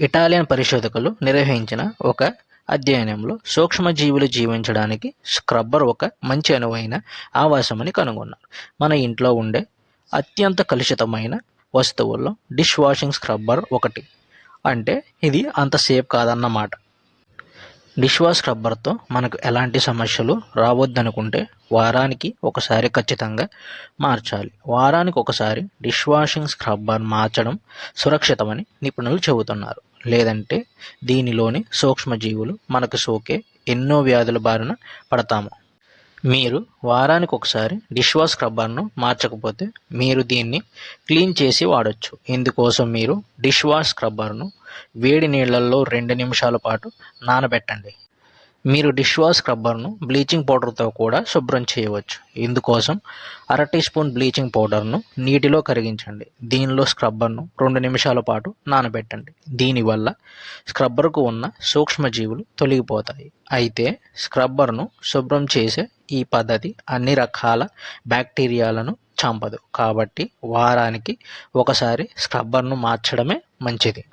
Italian పరిశోధకులు నిర్వహించిన ఒక అధ్యయనంలో సూక్ష్మజీవులు జీవించడానికి స్క్రబ్బర్ ఒక మంచి అనువైన ఆవాసమని కనుగొన్నారు. మన ఇంట్లో ఉండే అత్యంత కలుషితమైన వస్తువుల్లో డిష్ వాషింగ్ స్క్రబ్బర్ ఒకటి. అంటే ఇది అంత సేఫ్ కాదన్నమాట. డిష్ వాష్ స్క్రబ్బర్తో మనకు ఎలాంటి సమస్యలు రావద్దనుకుంటే వారానికి ఒకసారి ఖచ్చితంగా మార్చాలి. వారానికి ఒకసారి డిష్ వాషింగ్ స్క్రబ్బర్ మార్చడం సురక్షితమని నిపుణులు చెబుతున్నారు. లేదంటే దీనిలోని సూక్ష్మజీవులు మనకు సోకే ఎన్నో వ్యాధుల బారిన పడతాము. మీరు వారానికి ఒకసారి డిష్ వాష్ స్క్రబ్బర్ను మార్చకపోతే మీరు దీన్ని క్లీన్ చేసి వాడొచ్చు. ఇందుకోసం మీరు డిష్ వాష్ స్క్రబ్బర్ను వేడి నీళ్ళల్లో రెండు నిమిషాల పాటు నానబెట్టండి. మీరు డిష్ వాష్ స్క్రబ్బర్ను బ్లీచింగ్ పౌడర్తో కూడా శుభ్రం చేయవచ్చు. ఇందుకోసం అర టీ స్పూన్ బ్లీచింగ్ పౌడర్ను నీటిలో కరిగించండి. దీనిలో స్క్రబ్బర్ను రెండు నిమిషాల పాటు నానబెట్టండి. దీనివల్ల స్క్రబ్బర్కు ఉన్న సూక్ష్మజీవులు తొలగిపోతాయి. అయితే స్క్రబ్బర్ను శుభ్రం చేసే ఈ పద్ధతి అన్ని రకాల బ్యాక్టీరియాలను చంపదు. కాబట్టి వారానికి ఒకసారి స్క్రబ్బర్ను మార్చడమే మంచిది.